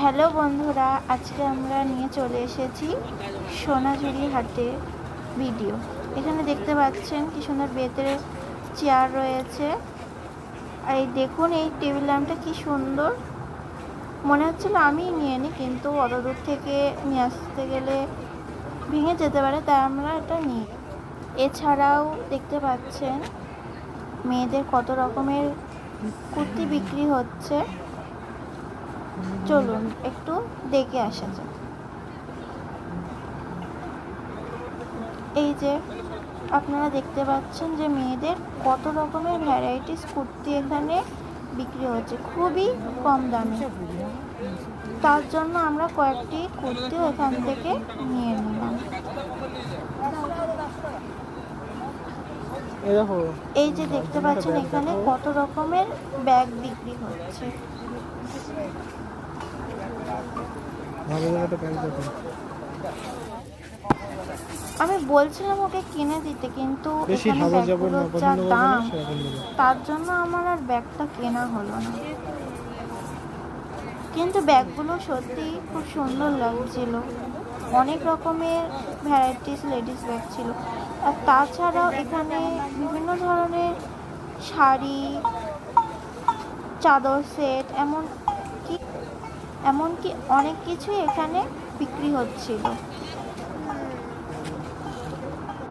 Hello বন্ধুরা, আজকে আমরা নিয়ে চলে এসেছি সোনাঝুরি হাটে ভিডিও। এখানে দেখতে পাচ্ছেন কি সুন্দর বেতের চেয়ার রয়েছে। আর এই দেখুন, এই টেবিল ল্যাম্পটা কি সুন্দর। মনে হচ্ছিল আমি নিয়ে নিই কিন্তু অত দূর থেকে নিয়ে আসতে গেলে ভেঙে যেতে পারে, তাই আমরা এটা নিই। এছাড়াও দেখতে পাচ্ছেন, মেয়েদের কত রকমের কুর্তি বিক্রি হচ্ছে। চলুন, একটু দেখে আসা যাক। এই যে, আপনারা দেখতে পাচ্ছেন যে মেয়েদের কত রকমের ভ্যারাইটিস কুর্তি এখানে বিক্রি হচ্ছে, খুবই কম দামে। তার জন্য আমরা কয়েকটি কুর্তিও এখান থেকে নিয়ে নিলাম। এই যে দেখতে পাচ্ছেন এখানে কত রকমের ব্যাগ বিক্রি হচ্ছে। আমি বলছিলাম ওকে কিনে দিতে কিন্তু যা দাম তার জন্য আমার আর ব্যাগটা কেনা হলো না। কিন্তু ব্যাগগুলো সত্যি খুব সুন্দর লাগছিল। অনেক রকমের ভ্যারাইটিস লেডিস ব্যাগ ছিল। আর তাছাড়াও এখানে বিভিন্ন ধরনের শাড়ি, চাদর সেট এমন কি এমনকি অনেক কিছুই এখানে বিক্রি হচ্ছিল।